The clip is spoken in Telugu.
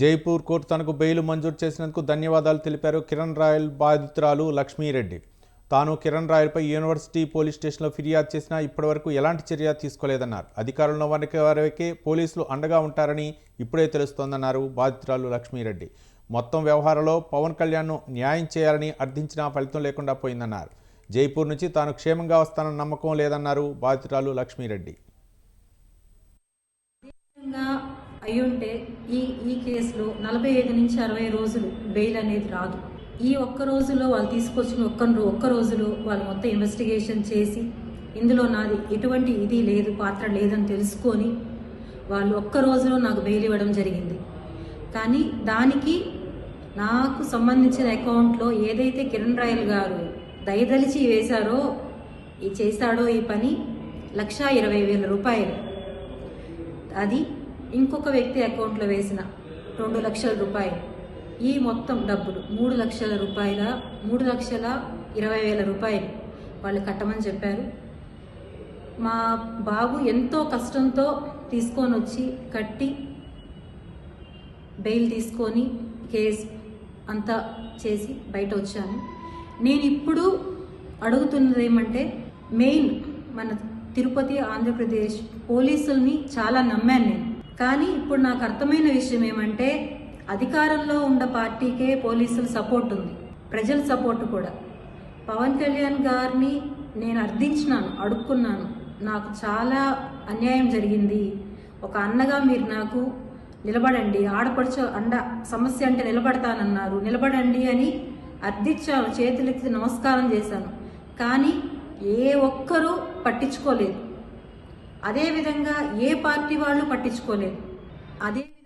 జైపూర్ కోర్టు తనకు బెయిల్ మంజూరు చేసినందుకు ధన్యవాదాలు తెలిపారు కిరణ్ రాయల్ బాధితురాలు లక్ష్మీరెడ్డి. తాను కిరణ్ రాయల్పై యూనివర్సిటీ పోలీస్ స్టేషన్లో ఫిర్యాదు చేసినా ఇప్పటివరకు ఎలాంటి చర్య తీసుకోలేదన్నారు. అధికారంలో వారికి వారికే పోలీసులు అండగా ఉంటారని ఇప్పుడే తెలుస్తోందన్నారు బాధితురాలు లక్ష్మీరెడ్డి. మొత్తం వ్యవహారంలో పవన్ కళ్యాణ్ను న్యాయం చేయాలని అర్థించినా ఫలితం లేకుండా పోయిందన్నారు. జైపూర్ నుంచి తాను క్షేమంగా వస్తానన్న నమ్మకం లేదన్నారు బాధితురాలు లక్ష్మీరెడ్డి. అయ్యుంటే ఈ ఈ కేసులో నలభై ఐదు నుంచి అరవై రోజులు బెయిల్ అనేది రాదు. ఈ ఒక్క రోజులో వాళ్ళు తీసుకొచ్చిన ఒక్క ఒక్క రోజులో వాళ్ళు మొత్తం ఇన్వెస్టిగేషన్ చేసి ఇందులో నాది ఎటువంటి ఇది లేదు పాత్ర లేదని తెలుసుకొని వాళ్ళు ఒక్క రోజులో నాకు బెయిల్ ఇవ్వడం జరిగింది. కానీ దానికి నాకు సంబంధించిన అకౌంట్లో ఏదైతే కిరణ్ రాయల్ గారు దయదలిచి వేశారో ఈ చేశాడో ఈ పని లక్షా ఇరవై వేల రూపాయలు. అది ఇంకొక వ్యక్తి అకౌంట్లో వేసిన రెండు లక్షల రూపాయలు. ఈ మొత్తం డబ్బులు మూడు లక్షల రూపాయల మూడు లక్షల ఇరవై వేల రూపాయలు వాళ్ళు కట్టమని చెప్పారు. మా బాబు ఎంతో కష్టంతో తీసుకొని వచ్చి కట్టి బెయిల్ తీసుకొని కేస్ అంతా చేసి బయట వచ్చాను. నేను ఇప్పుడు అడుగుతున్నది ఏమంటే మెయిన్ మన తిరుపతి ఆంధ్రప్రదేశ్ పోలీసుల్ని చాలా నమ్మాను నేను. కానీ ఇప్పుడు నాకు అర్థమైన విషయం ఏమంటే అధికారంలో ఉన్న పార్టీకే పోలీసుల సపోర్ట్ ఉంది. ప్రజల సపోర్ట్ కూడా. పవన్ కళ్యాణ్ గారిని నేను అర్థించినాను అడుక్కున్నాను. నాకు చాలా అన్యాయం జరిగింది. ఒక అన్నగా మీరు నాకు నిలబడండి ఆడపడుచు అండ సమస్య అంటే నిలబడతానన్నారు. నిలబడండి అని అర్థించాను చేతులెత్తి నమస్కారం చేశాను. కానీ ఏ ఒక్కరూ పట్టించుకోలేదు. అదేవిధంగా ఏ పార్టీ వాళ్ళు పట్టించుకోలేదు. అదే